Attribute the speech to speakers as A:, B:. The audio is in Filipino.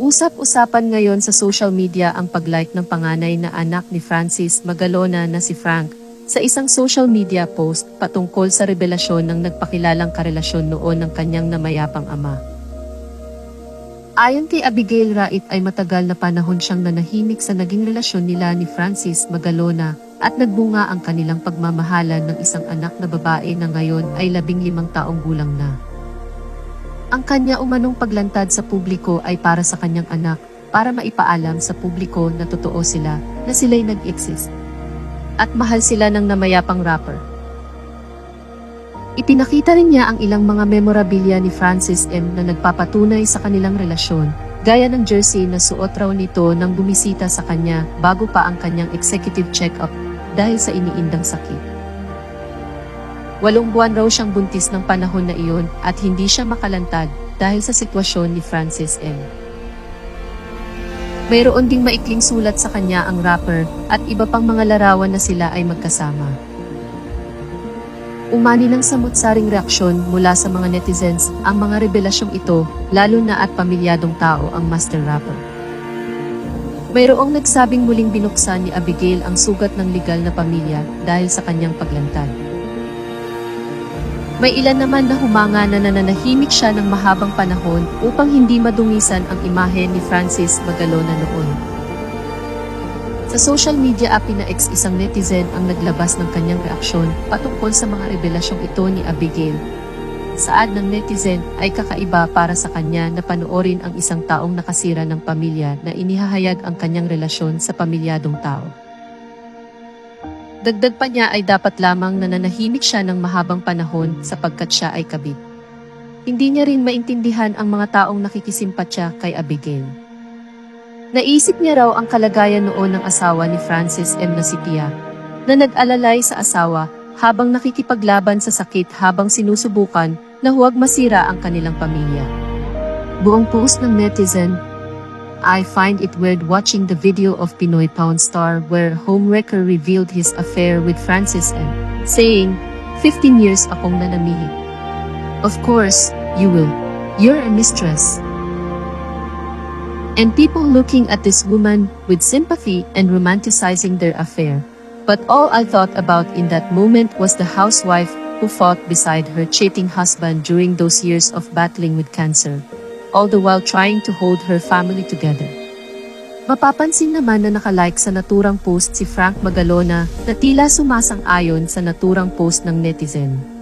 A: Usap-usapan ngayon sa social media ang pag-like ng panganay na anak ni Francis Magalona na si Frank sa isang social media post patungkol sa revelasyon ng nagpakilalang karelasyon noon ng kanyang namayapang ama. Ayon kay Abigail Rait ay matagal na panahon siyang nanahimik sa naging relasyon nila ni Francis Magalona at nagbunga ang kanilang pagmamahalan ng isang anak na babae na ngayon ay labing limang taong gulang na. Ang kanya umanong paglantad sa publiko ay para sa kanyang anak, para maipaalam sa publiko na totoo sila, na sila'y nag-exist. At mahal sila ng namayapang rapper. Ipinakita rin niya ang ilang mga memorabilia ni Francis M. na nagpapatunay sa kanilang relasyon, gaya ng jersey na suot raw nito nang bumisita sa kanya bago pa ang kanyang executive check-up dahil sa iniindang sakit. Walong buwan raw siyang buntis ng panahon na iyon at hindi siya makalantad dahil sa sitwasyon ni Francis M. Mayroon ding maikling sulat sa kanya ang rapper at iba pang mga larawan na sila ay magkasama. Umani ng samot-saring reaksyon mula sa mga netizens ang mga revelasyong ito, lalo na at pamilyadong tao ang master rapper. Mayroong nagsabing muling binuksan ni Abigail ang sugat ng legal na pamilya dahil sa kanyang paglantad. May ilan naman na humanga na nananahimik siya ng mahabang panahon upang hindi madungisan ang imahe ni Francis Magalona noon. Sa social media app na ex isang netizen ang naglabas ng kanyang reaksyon patungkol sa mga revelasyong ito ni Abigail. Saad ng netizen ay kakaiba para sa kanya na panoorin ang isang taong nakasira ng pamilya na inihahayag ang kanyang relasyon sa pamilyadong tao. Dagdag pa niya ay dapat lamang nananahimik siya ng mahabang panahon sapagkat siya ay kabit. Hindi niya rin maintindihan ang mga taong nakikisimpatya kay Abigail. Naisip niya raw ang kalagayan noon ng asawa ni Francis M. na si Pia, na nag-alalay sa asawa habang nakikipaglaban sa sakit habang sinusubukan na huwag masira ang kanilang pamilya. Buong post ng netizen, I find it weird watching the video of Pinoy Pound Star where Homewrecker revealed his affair with Francis M. saying, 15 years akong nanamihik. Of course, you will. You're a mistress. And people looking at this woman with sympathy and romanticizing their affair. But all I thought about in that moment was the housewife who fought beside her cheating husband during those years of battling with cancer all the while trying to hold her family together. Mapapansin naman na nakalike sa naturang post si Frank Magalona na tila sumasang-ayon sa naturang post ng netizen.